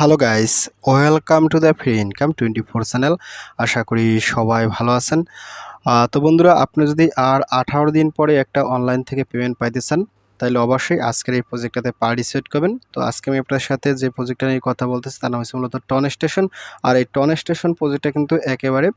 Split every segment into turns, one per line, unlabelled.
Hello guys welcome to the free income twenty four channel আশা করি সবাই ভালো আছেন। তো বন্ধুরা, আপনি যদি আর আঠারো দিন পরে একটা অনলাইন থেকে পেমেন্ট পাইতে চান তাহলে অবশ্যই আজকের এই প্রজেক্টটাতে পার্টিসিপেট করবেন। তো আজকে আমি আপনার সাথে যে প্রজেক্টটা নিয়ে কথা বলতেছি, তার নাম হচ্ছে মূলত টন স্টেশন আর এই টন স্টেশন প্রজেক্টটা কিন্তু একেবারে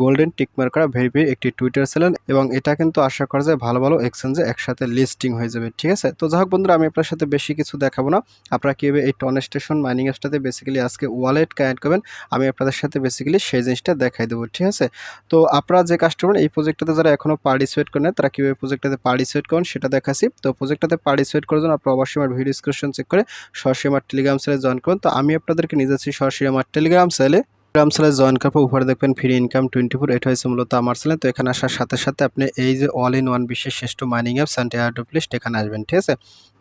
গোল্ডেন টিকমার করা ভেরিফাই একটি টুইটার চ্যানেল এবং এটা কিন্তু আশা করা যায় ভালো ভালো এক্সচেঞ্জে একসাথে লিস্টিং হয়ে যাবে, ঠিক আছে? তো যাই হোক বন্ধুরা, আমি আপনার সাথে বেশি কিছু দেখাবো না। আপনারা কীভাবে এই টন স্টেশন মাইনিং অ্যাপসটাতে বেসিক্যালি আজকে ওয়ালেট কানেক্ট করবেন, আমি আপনাদের সাথে বেসিক্যালি সেই জিনিসটা দেখাই দেবো, ঠিক আছে? তো আপনারা যে কাস্টমার এই প্রজেক্টটাতে যারা এখনও পার্টিসিপেট করেন তারা কীভাবে প্রজেক্টটাতে পার্টিসিপেট করেন সেটা দেখাচ্ছি। তো প্রজেক্টটাতে পার্টিসিপেট করার জন্য আপনারা অবশ্যই আমার ভিডিও ডিসক্রিপশন চেক করে সরাসরি আমার টেলিগ্রাম সেলে জয়েন করুন। তো আমি আপনাদেরকে নিয়ে যাচ্ছি সরাসরি আমার টেলিগ্রাম চ্যানেলে টেলিগ্রাম চ্যানেলে জয়েন করার পর উপরে দেখবেন ফ্রি ইনকাম টোয়েন্টি ফোর এটা হয়েছে মূলত আমার চ্যানেল তো এখানে আসার সাথে সাথে আপনি এই যে অল ইন ওয়ান বিশ্বের শ্রেষ্ঠ mining apps and airdrop list এখানে আসবেন, ঠিক আছে?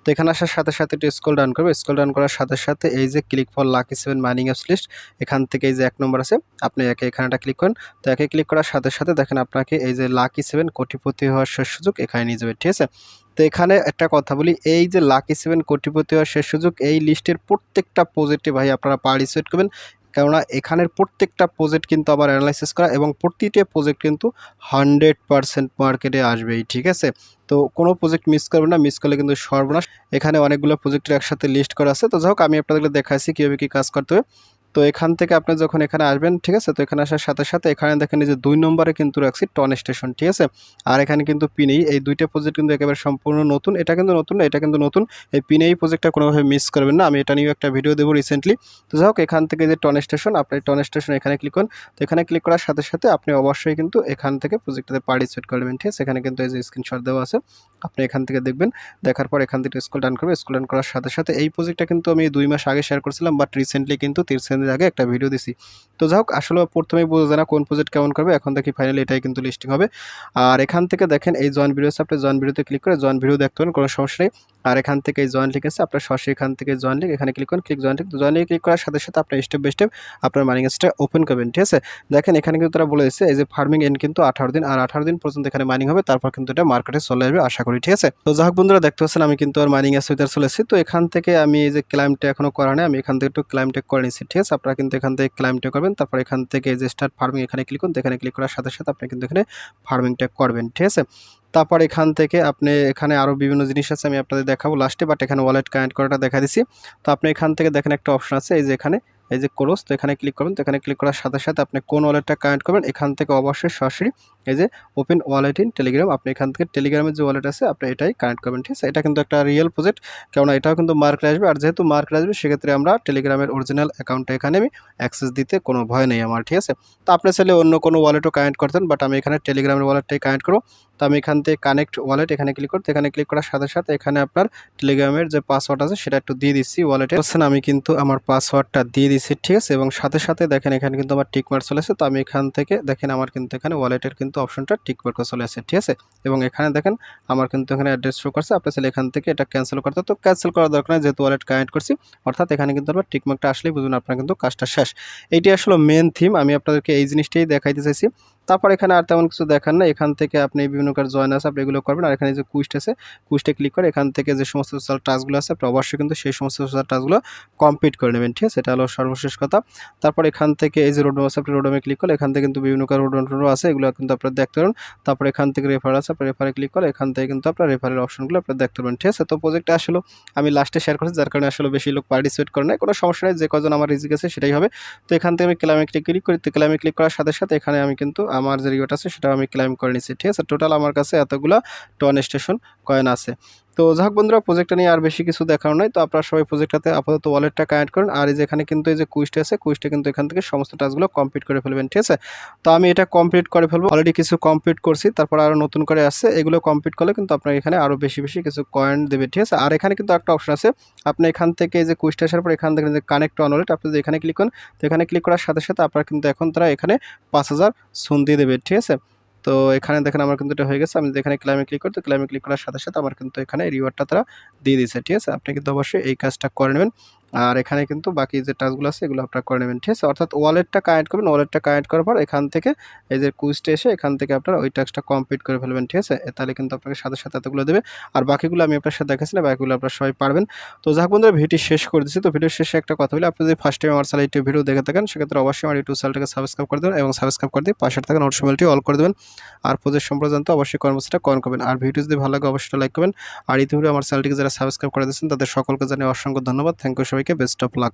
তো এখানে আসার সাথে সাথে একটু স্কল ডাউন করবে। স্কল ডাউন করার সাথে সাথে এই যে click for lucky seven mining apps list এখান থেকে এই যে এক নম্বর আছে, আপনি একে এখানেটা ক্লিক করেন। তো একে ক্লিক করার সাথে সাথে দেখেন আপনাকে এই যে লাকি সেভেন কোটিপতি হওয়ার শেষ সুযোগ এখানে নিয়ে যাবে, ঠিক আছে? তো এখানে একটা কথা বলি, এই যে লাকি সেভেন কোটিপতি হওয়ার শেষ সুযোগ এই লিস্টের প্রত্যেকটা পজিটিভ ভাই আপনারা পার্টিসিপেট করবেন। কেননা এখানের প্রত্যেকটা প্রজেক্ট কিন্তু আবার অ্যানালাইসিস করা এবং প্রতিটা প্রজেক্ট কিন্তু হান্ড্রেড পারসেন্ট মার্কেটে আসবেই, ঠিক আছে? তো কোনো প্রজেক্ট মিস করবে না মিস করলে কিন্তু সর্বনাশ। এখানে অনেকগুলো প্রজেক্টের একসাথে লিস্ট করা আছে। তো যাই হোক, আমি আপনাদেরকে দেখাচ্ছি কীভাবে কী কাজ করতে হবে। তো এখান থেকে আপনি যখন এখানে আসবেন, ঠিক আছে? তো এখানে আসার সাথে সাথে এখানে দেখেন যে দুই নম্বরে কিন্তু রাখছি টন স্টেশন, ঠিক আছে? আর এখানে কিন্তু পিনেই এই দুইটা প্রজেক্ট কিন্তু একেবারে সম্পূর্ণ নতুন। এটা কিন্তু নতুন এটা কিন্তু নতুন। এই পিনেই প্রজেক্টটা কোনোভাবে মিস করবেন না। আমি এটা নিয়েও একটা ভিডিও দেবো রিসেন্টলি তো যাই হোক, এখান থেকে যে টন স্টেশন, আপনি টন স্টেশন এখানে ক্লিক করুন। তো এখানে ক্লিক করার সাথে সাথে আপনি অবশ্যই কিন্তু এখান থেকে প্রজেক্টটাতে পার্টিসিপেট করবেন ঠিক আছে? এখানে কিন্তু এই যে স্ক্রিনশট দেওয়া আছে, আপনি এখান থেকে দেখবেন। দেখার পর এখান থেকে স্কুল ডান করবে স্কুল ডান করার সাথে সাথে এই প্রজেক্টটা কিন্তু আমি দুই মাস আগে শেয়ার করেছিলাম বাট রিসেন্টলি কিন্তু তিরিশ দিন আগে একটা ভিডিও দিছি। তো যাই হোক, আসলে প্রথমেই বোঝা না কোন প্রজেক্ট কেমন করবে। এখন দেখি ফাইনালি এটাই কিন্তু লিস্টিং হবে। আর এখান থেকে দেখেন, এই জয়েন ভিডিও আপনি জয়েন ভিডিওতে ক্লিক করে জয়েন ভিডিও দেখতে পারেন, কোনো সমস্যা নেই। আর এখান থেকে এই জয়েন লিখ আছে, আপনার সরাসরি এখান থেকে জয়েন লিখ এখানে ক্লিক করুন ক্লিক জয়েন লিখ জয়েন লিখ ক্লিক করার সাথে সাথে আপনি স্টেপ বাই স্টেপ আপনার মানি গাছটা ওপেন করবেন, ঠিক আছে? দেখেন, এখানে কিন্তু তারা বলে দিচ্ছে এই যে ফার্মিং এন্ড কিন্তু আঠারো দিন, আর আঠারো দিন পর্যন্ত এখানে মাইনিং হবে, তারপর কিন্তু এটা মার্কেটে চলে আসবে, আশা করি, ঠিক আছে? তো যাই হোক, বন্ধুরা, দেখতে পাচ্ছেন, আমি কিন্তু আর মাইনিং এর সুইটার চলে এসেছি। তো এখান থেকে আমি এই যে ক্লাইমটা এখনও করা নেই, আমি এখান থেকে একটু ক্লাইমটা করে নিচ্ছি ঠিক আছে? আপনারা কিন্তু এখান থেকে ক্লাইমটা করবেন। তারপর এখান থেকে যে স্টার্ট ফার্মিং এখানে ক্লিক করুন এখানে ক্লিক করার সাথে সাথে আপনি কিন্তু এখানে ফার্মিংটা করবেন, ঠিক আছে? তারপর এখান থেকে আপনি এখানে আরও বিভিন্ন জিনিস আছে, আমি আপনাদের দেখাবো লাস্টে বাট এখানে ওয়ালেট কানেক্ট করাটা দেখা দিছি তো আপনি এখান থেকে দেখেন একটা অপশন আছে, এই যে এখানে এই যে ক্রোস, তো এখানে ক্লিক করবেন, তো এখানে ক্লিক করার সাথে সাথে আপনি কোন ওয়ালেটটা কানেক্ট করবেন, এখান থেকে অবশ্যই সরাসরি এই যে ওপেন ওয়ালেট ইন টেলিগ্রাম আপনি এখান থেকে টেলিগ্রামের যে ওয়ালেট আছে, আপনি এটাই কানেক্ট করবেন, ঠিক আছে? এটা কিন্তু একটা রিয়েল প্রজেক্ট কেননা এটাও কিন্তু মার্কেট আসবে, আর যেহেতু মার্কেট আসবে, সেক্ষেত্রে আমরা টেলিগ্রামের অরিজিনাল অ্যাকাউন্টটা এখানে আমি অ্যাক্সেস দিতে কোনো ভয় নেই আমার, ঠিক আছে? তো আপনি চাইলে অন্য কোনো ওয়ালেটও কানেক্ট করতেন বাট আমি এখানে টেলিগ্রামের ওয়ালেটটাই কানেক্ট করব। তো আমি এখান থেকে কানেক্ট ওয়ালেট এখানে ক্লিক করতে, এখানে ক্লিক করার সাথে সাথে এখানে আপনার টেলিগ্রামের যে পাসওয়ার্ড আছে সেটা একটু দিয়ে দিচ্ছি ওয়ালেটে বলছেন, আমি কিন্তু আমার পাসওয়ার্ডটা দিয়ে দিচ্ছি, ঠিক আছে? এবং সাথে সাথে দেখেন, এখানে কিন্তু আমার টিকমার্ক চলে আসে তো আমি এখান থেকে দেখেন, আমার কিন্তু এখানে ওয়ালেটের কিন্তু অপশনটা টিকমার্ক চলে আসে ঠিক আছে? এবং এখানে দেখেন, আমার কিন্তু এখানে অ্যাড্রেস শো করছে। আপনি চাইলে এখান থেকে এটা ক্যান্সেল করতে তো ক্যান্সেল করার দরকার নেই, যেহেতু ওয়ালেট কানেক্ট করছি, অর্থাৎ এখানে কিন্তু আমার টিকমার্কটা আসলেই বুঝুন, আপনার কিন্তু কাজটা শেষ। এইটি আসলে মেন থিম আমি আপনাদেরকে এই জিনিসটাই দেখাইতে চাইছি। তারপর এখানে আর তেমন কিছু দেখান না এখান থেকে আপনি বিভিন্ন কার জয়েন আছে, আপনি এগুলো করবেন। আর এখানে যে কুইস্ট আছে, কুইস্টে ক্লিক করে এখান থেকে যে সমস্ত সোশ্যাল টাস্কগুলো আছে, আপনি অবশ্যই কিন্তু সেই সমস্ত সোশ্যাল টাস্কগুলো কমপ্লিট করে নেবেন, ঠিক আছে? এটা হলো সর্বশেষ কথা। তারপর এখান থেকে এই যে রোডম আছে, আপনি রোডমে ক্লিক করে এখান থেকে কিন্তু বিভিন্ন কার রোডম টোডো আছে, এগুলো কিন্তু আপনারা দেখতে পারেন তারপর এখান থেকে রেফার আছে, আপনি রেফারে ক্লিক করে এখান থেকে কিন্তু আপনার রেফারের অপশনগুলো আপনি দেখতে পারবেন, ঠিক আছে? তো প্রজেক্টটা আসলে আমি লাস্টে শেয়ার করেছি, যার কারণে আসলে বেশি লোক পার্টিসিপেট করে নাই। কোনো সমস্যা নেই, যে কজন আমার রিজিক আছে সেটাই হবে। তো এখান থেকে আমি ক্লামে ক্লিক করি তো ক্লামে ক্লিক করার সাথে সাথে এখানে আমি কিন্তু আমার যে রিওয়ার্ড আছে সেটা আমি ক্লাইম করে নিচ্ছি ঠিক আছে? টোটাল আমার কাছে এতগুলো টন স্টেশন কয়েন আছে। তো যাই হোক বন্ধুরা প্রজেক্টটা নিয়ে আর বেশি কিছু দেখানো নয় তো আপনারা সবাই প্রজেক্টটাতে আপাতত ওয়ালেটটা কানেক্ট করেন। আর এই যে এখানে কিন্তু এই যে কুইস্ট আছে কুইস্টে কিন্তু এখান থেকে সমস্ত টাস্কগুলো কমপ্লিট করে ফেলবেন, ঠিক আছে? তো আমি এটা কমপ্লিট করে ফেলব। অলরেডি কিছু কমপ্লিট করছি, তারপর আরও নতুন করে আসছে। এগুলো কমপ্লিট করলে কিন্তু আপনার এখানে আরও বেশি বেশি কিছু কয়েন দেবে, ঠিক আছে? আর এখানে কিন্তু একটা অপশন আছে। আপনি এখান থেকে এই যে কুইস্ট আসার পর এখান থেকে যে কানেক্ট অন ওয়ালেট আপনি যদি এখানে ক্লিক করেন, তো এখানে ক্লিক করার সাথে সাথে আপনার কিন্তু এখন তারা এখানে পাঁচ হাজার সুন দিয়ে দেবে, ঠিক আছে? তো এখানে দেখেন আমার কিন্তু এটা হয়ে গেছে। আমি এখানে ক্লাইমে ক্লিক করি, তো ক্লাইমে ক্লিক করার সাথে সাথে আমার কিন্তু এখানে রিওয়ার্ডটা তারা দিয়ে দিয়েছে, ঠিক আছে? আপনি কিন্তু অবশ্যই এই কাজটা করে নেবেন। আর এখানে কিন্তু বাকি যে টাস্কগুলো আছে, এগুলো আপনারা করে নেবেন, ঠিক আছে? অর্থাৎ ওয়ালেটটা কানেক্ট করবেন ওয়ালেটটা কানেক্ট করার পর এখান থেকে এই যে কুইজটা এসে এখান থেকে আপনারা ওই টাস্কটা কমপ্লিট করে ফেলবেন, ঠিক আছে? তাহলে কিন্তু আপনাকে সাথে সাথে এতগুলো দেবে। আর বাকিগুলো আমি আপনার সাথে দেখাচ্ছি না, বাকিগুলো আপনারা সবাই পারবেন। তো যাক বন্ধুরা ভিডিও শেষ করে দিচ্ছি। তো ভিডিও শেষে একটা কথা বলি, আপনি যদি ফার্স্ট টাইম আমার চ্যানেল ইউটিউব ভিডিও দেখে থাকেন, সেক্ষেত্রে অবশ্যই আমার ইউটিউব চ্যানেলটাকে সাবস্ক্রাইব করে দেবেন এবং সাবস্ক্রাইব করে দিয়ে পাশে থাকা নোটিফিকেশনটি অল করে দেবেন। আর প্রজেক্ট জানতে অবশ্যই কর্মসূচিটা কমেন্ট করবেন। আর ভিডিও যদি ভালো লাগে, অবশ্যই লাইক করবেন। আর ইতিমধ্যে আমার চ্যানেলটিকে যারা সাবস্ক্রাইব করে দিয়েছেন, তাদের সকলকে জানিয়ে অসংখ্য ধন্যবাদ। থ্যাংক ইউ সবাইকে বেস্ট অফ লাক